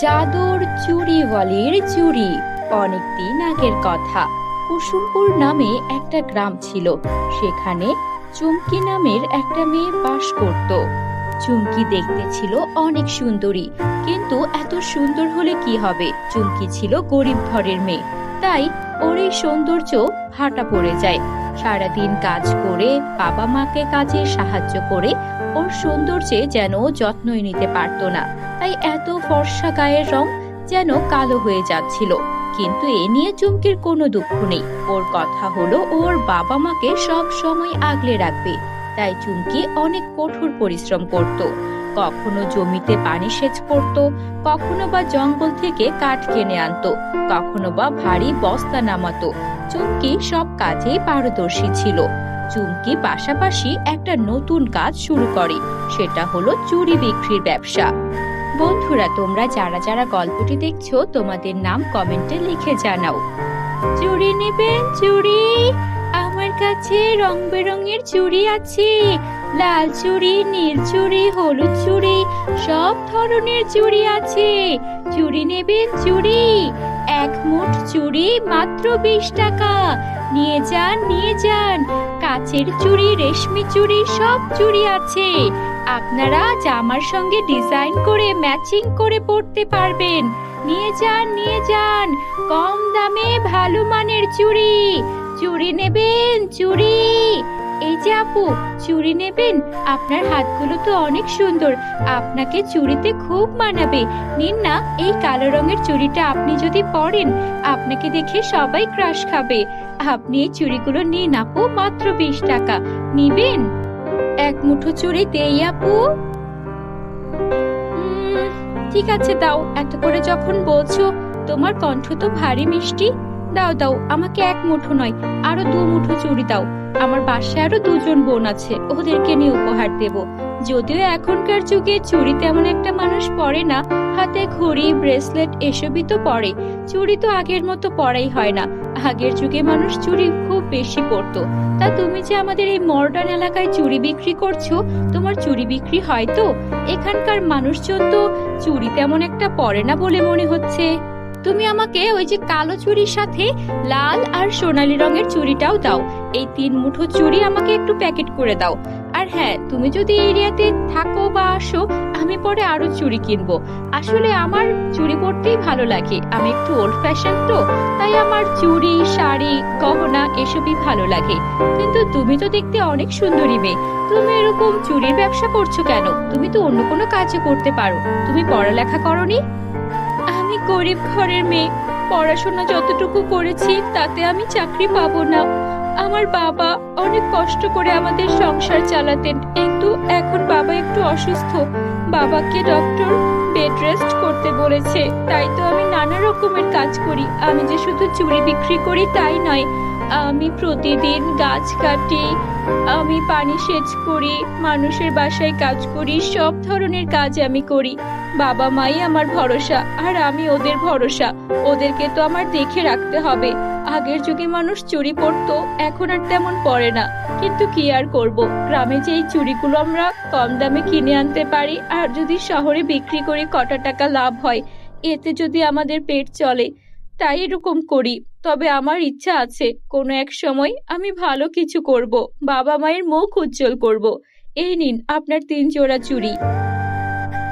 জাদুর চুরিওয়ালির চুরি। অনেকদিন আগের কথা। কুসুমপুর নামে একটা গ্রাম ছিল। সেখানে চুমকি নামের একটা মেয়ে বাস করত। চুমকি দেখতে ছিল অনেক সুন্দরী, কিন্তু এত সুন্দর হলে কি হবে? চুমকি ছিল গরিব ঘরের মেয়ে। তাই ওর এই সৌন্দর্য ভাটা পড়ে যায়। সারাদিন কাজ করে বাবা মাকে কাজে সাহায্য করে ওর সৌন্দর্যে যেন যত্নই নিতে পারতো না। তাই এত ফর্সা গায়ের রং যেন কালো হয়ে যাচ্ছিল। কিন্তু এ নিয়ে চুমকির কোনো দুঃখ নেই। ওর কথা হলো ওর বাবা মাকে সব সময় আগলে রাখবে। তাই চুমকি অনেক কঠোর পরিশ্রম করত। কখনো জমিতে পানি সেচ করত, কখনো বা জঙ্গল থেকে কাঠ কিনে আনতো, কখনো বা ভারী বস্তা নামাতো। চুমকি সব কাজেই পারদর্শী ছিল। চুমকি পাশাপাশি একটা নতুন কাজ শুরু করে, সেটা হলো চুরি বিক্রির ব্যবসা। বন্ধুরা, তোমরা যারা যারা গল্পটি দেখছ, তোমাদের নাম কমেন্টে লিখে জানাও। চুরি নেবেন? চুরি? আমার কাছে রং বেরঙের চুরি আছে। লাল চুড়ি নীল চুড়ি হলুদ চুড়ি সব ধরনের চুড়ি আছে। চুড়ি নেবেন চুড়ি এক মুঠ চুড়ি মাত্র বিশ টাকা। নিয়ে যান নিয়ে যান। কাচের চুড়ি রেশমি চুড়ি সব চুড়ি আছে। আপনারা জামার সঙ্গে ডিজাইন করে, ম্যাচিং করে পরতে পারবেন। নিয়ে যান নিয়ে যান। কম দামে ভালো মানের চুড়ি চুড়ি নেবেন চুড়ি এই যে আপু, চুড়ি নেবেন? আপনার হাতগুলো তো অনেক সুন্দর। আপনাকে চুড়িতে খুব মানাবে। নিন না, এই কালো রঙের চুড়িটা আপনি যদি পরেন, আপনাকে দেখে সবাই ক্রাশ খাবে। আপনি এই চুড়িগুলো নিন আপু, মাত্র বিশ টাকা। নিবেন? এক মুঠো চুড়ি দেই আপু। ঠিক আছে, দাও। এত করে যখন বলছো, তোমার কণ্ঠ তো ভারী মিষ্টি। দাও দাও, আমাকে এক মুঠো নয়, আরও দু মুঠো চুড়ি দাও। আমার বাসায় আরও দুজন বোন আছে, ওদেরকে নিয়ে উপহার দেব। যদিও এখনকার যুগে চুড়ি তেমন একটা মানুষ পরে না, হাতে ঘড়ি, ব্রেসলেট এসবই তো পরে চুড়ি তো আগের মতো পরাই হয় না। আগের যুগে মানুষ চুড়ি খুব বেশি পরতো তা তুমি যে আমাদের এই মডার্ন এলাকায় চুড়ি বিক্রি করছ, তোমার চুড়ি বিক্রি হয় তো? এখানকার মানুষজন তো চুড়ি তেমন একটা পরে না বলে মনে হচ্ছে। তুমি আমাকে ওই যে কালো চুড়ির সাথে লাল আর সোনালী রঙের চুড়িটাও দাও। এই তিন মুঠো চুড়ি আমাকে একটু প্যাকেট করে দাও। আর হ্যাঁ তুমি যদি এরিয়াতে থাকো বা আসো, আমি পরে আরও চুড়ি কিনবো। আসলে আমার চুড়ি পরতেই ভালো লাগে। আমি একটু ওল্ড ফ্যাশন তো, তাই আমার চুড়ি, শাড়ি, গহনা এসবই ভালো লাগে। কিন্তু তুমি তো দেখতে অনেক সুন্দরী মেয়ে। তুমি এরকম চুরির ব্যবসা করছ কেন? তুমি তো অন্য কোনো কাজও করতে পারো। তুমি পড়ালেখা করনি? গরিব ঘরের মেয়ে। পড়াশোনা যতটুকু করেছি, তাতে আমি চাকরি পাবো না। আমার বাবা অনেক কষ্ট করে আমাদের সংসার চালাতেন। কিন্তু এখন বাবা একটু অসুস্থ। বাবাকে ডক্টর বেড রেস্ট করতে বলেছে। তাই তো আমি নানা রকমের কাজ করি। আমি যে শুধু চুরি বিক্রি করি তাই নয়, আমি প্রতিদিন গাছ কাটি, আমি পানি সেচ করি, মানুষের বাসায় কাজ করি, সব ধরনের কাজ আমি করি। বাবা মাই আমার ভরসা, আর আমি ওদের ভরসা। ওদেরকে তো আমার দেখে রাখতে হবে। আগের যুগে মানুষ চুরি পরতো এখন আর তেমন পড়ে না। কিন্তু কি আর করব? গ্রামে যে এই চুড়িগুলো আমরা কম দামে কিনে আনতে পারি, আর যদি শহরে বিক্রি করে কটা টাকা লাভ হয়, এতে যদি আমাদের পেট চলে, তাই এরকম করি। তবে আমার ইচ্ছা আছে, কোনো এক সময় আমি ভালো কিছু করব। বাবা মায়ের মুখ উজ্জ্বল করব। এই নিন, আপনার তিন জোড়া চুড়ি।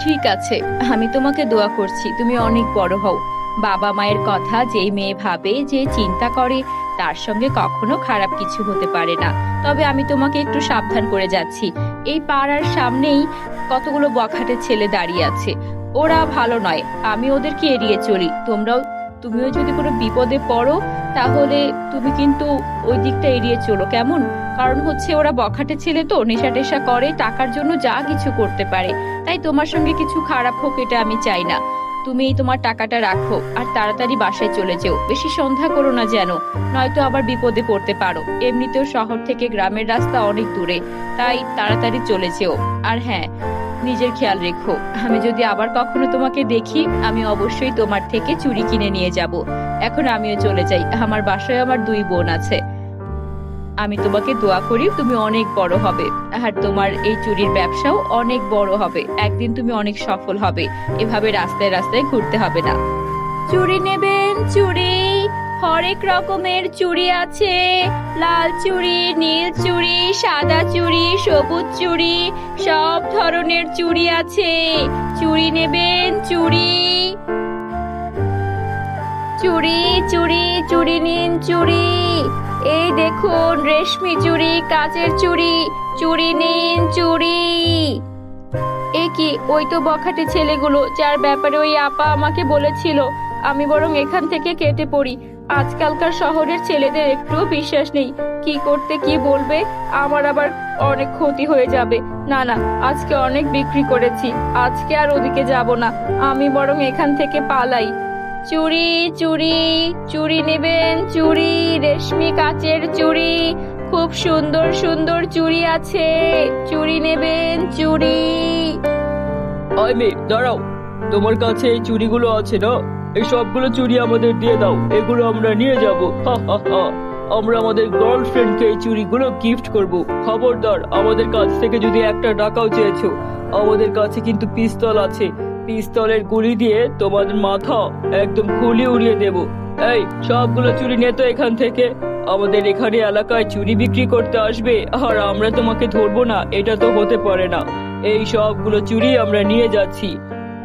ঠিক আছে, আমি তোমাকে দোয়া করছি, তুমি অনেক বড় হও। বাবা মায়ের কথা যেই মেয়ে ভাবে, যে চিন্তা করে, তার সঙ্গে কখনো খারাপ কিছু হতে পারে না। তবে আমি তোমাকে একটু সাবধান করে যাচ্ছি। এই পাড়ার সামনেই কতগুলো বখাটে ছেলে দাঁড়িয়ে আছে। ওরা ভালো নয়, আমি ওদেরকে এড়িয়ে চলি, তোমরাও তুমিও যদি কোনো বিপদে পড়ো, তাহলে তুমি কিন্তু ওই দিকটা এড়িয়ে চলো। কেমন? কারণ হচ্ছে ওরা বখাটে ছেলে তো, নেশা টেশা করে, টাকার জন্য যা কিছু করতে পারে। তাই তোমার সঙ্গে কিছু খারাপ হোক, এটা আমি চাই না। তুমি তোমার টাকাটা রাখো, আর তাড়াতাড়ি বাসায় চলে যেও। বেশি সন্ধ্যা করো না যেন, নয়তো আবার বিপদে পড়তে পারো। এমনিতেও শহর থেকে গ্রামের রাস্তা অনেক দূরে, তাই তাড়াতাড়ি চলে যেও। আর হ্যাঁ নিজের খেয়াল রেখো। আমি যদি আবার কখনো তোমাকে দেখি, আমি অবশ্যই তোমার থেকে চুরি কিনে নিয়ে যাব। এখন আমিও চলে যাই। আমার বাসায় আমার দুই বোন আছে। আমি তোমাকে দোয়া করি তুমি অনেক বড় হবে। আর তোমার এই চুরির ব্যবসাও অনেক বড় হবে। একদিন তুমি অনেক সফল হবে। এভাবে রাস্তায় রাস্তায় ঘুরতে হবে না। চুরি নেবেন, চুড়ি। হরেক রকমের চুড়ি আছে। লাল চুড়ি, নীল চুড়ি, সাদা চুড়ি, সবুজ চুড়ি, সব ধরনের চুড়ি আছে। চুড়ি নেবেন, চুড়ি। চুড়ি চুড়ি চুড়ি নিন, চুড়ি। এই দেখুন, রেশমি চুড়ি, কাচের চুড়ি চুড়ি নিন, চুড়ি। এ কি, ওই তো বখাটে ছেলেগুলো, যার ব্যাপারে ওই আপা আমাকে বলেছিল। আমি বরং এখান থেকে কেটে পড়ি। আজকালকার শহরের ছেলেদের একটুও বিশ্বাস নেই। কি করতে কি বলবে, আমার আবার অনেক ক্ষতি হয়ে যাবে। না না, আজকে অনেক বিক্রি করেছি। আজকে আর ওদিকে যাব না। আমি বরং এখান থেকে পালাই। চুড়ি চুড়ি চুড়ি নেবেন চুড়ি রেশমি কাচের চুড়ি খুব সুন্দর সুন্দর চুড়ি আছে। চুড়ি নেবেন চুড়ি আয় মেয়ে, দাঁড়াও। তোমার কাছে এই চুড়িগুলো আছে না? এই সবগুলো চুরি আমাদের দিয়ে দাও, এগুলো আমরা নিয়ে যাব। আমরা আমাদের গার্লফ্রেন্ডকে এই চুড়িগুলো গিফট করব। খবরদার, আমাদের কাছ থেকে যদি একটা টাকাও চেয়েছো, আমাদের কাছে কিন্তু পিস্তল আছে। পিস্তলের গুলি দিয়ে তোমাদের মাথা একদম খুলি উড়িয়ে দেব। এই, সবগুলো চুরি নিয়ে তো এখান থেকে। আমাদের এখানে এলাকায় চুরি বিক্রি করতে আসবে, আর আমরা তোমাকে ধরবো না, এটা তো হতে পারে না। এই সবগুলো চুরি আমরা নিয়ে যাচ্ছি।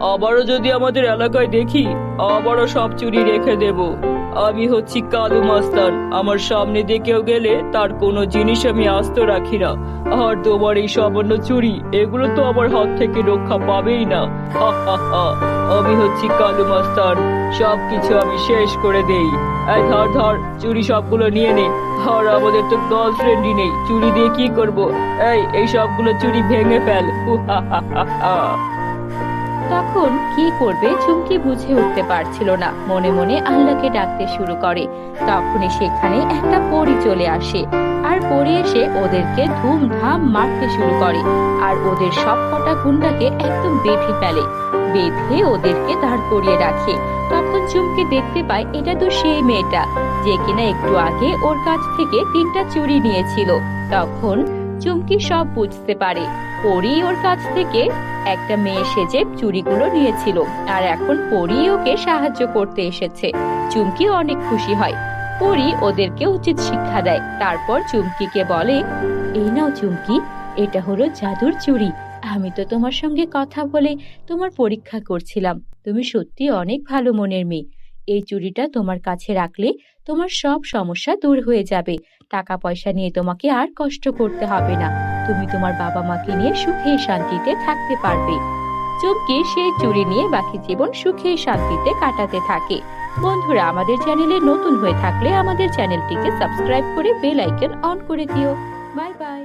আবারও যদি আমাদের এলাকায় দেখি, আবারও সব চুরি রেখে দেব। আমি হচ্ছি কালু মাস্তান। আমার সামনে দিয়ে কেউ গেলে তার কোনো জিনিস আমি আস্ত রাখি না। আর তোমার এই সামান্য চুরি, এগুলো তো আমার হাত থেকে রক্ষা পাবেই না। আমি হচ্ছি কালু মাস্তান। সব কিছু আমি শেষ করে দেই। এই ধর ধর, চুরি সবগুলো নিয়ে নে। আর আমাদের তো গার্লফ্রেন্ডই নেই। চুরি দিয়ে কি করব? এই এই সবগুলো চুরি ভেঙে ফেল। হা হা হা। তখন কি করবে চুমকি বুঝে উঠতে পারছিল না। মনে মনে আল্লাহকে ডাকতে শুরু করে। তখনই সেখানে একটা পরী চলে আসে। আর পরী এসে ওদেরকে ধুমধাম মারতে শুরু করে। আর ওদের সব কটা গুন্ডাকে একদম বেঁধে ফেলে। বেঁধে ওদেরকে দাঁড় করিয়ে রাখে। তখন চুমকি দেখতে পায়, এটা তো সেই মেয়েটা যে কিনা একটু আগে ওর কাছ থেকে তিনটা চুরি নিয়েছিল। তখন চুমকি সব বুঝতে পারে, পরি ওর কাছ থেকে একটা মেয়ে সেজে চুড়িগুলো নিয়েছিল, আর এখন পরি ওকে সাহায্য করতে এসেছে। চুমকি অনেক খুশি হয়। পরি ওদেরকে উচিত শিক্ষা দেয়। তারপর চুমকিকে বলে, এই নাও চুমকি, এটা হলো জাদুর চুড়ি। আমি তো তোমার সঙ্গে কথা বলে তোমার পরীক্ষা করছিলাম। তুমি সত্যি অনেক ভালো মনের মেয়ে। এই চুড়িটা তোমার কাছে রাখলে তোমার সব সমস্যা দূর হয়ে যাবে। টাকা পয়সা নিয়ে তোমাকে আর কষ্ট করতে হবে না। তুমি তোমার বাবা মাকে নিয়ে সুখে শান্তিতে থাকতে পারবে। চুমকি সেই চুরি নিয়ে বাকি জীবন সুখে শান্তিতে কাটাতে থাকে। বন্ধুরা, আমাদের চ্যানেলে নতুন হয়ে থাকলে আমাদের চ্যানেলটিকে সাবস্ক্রাইব করে বেল আইকন অন করে দিও। Bye bye.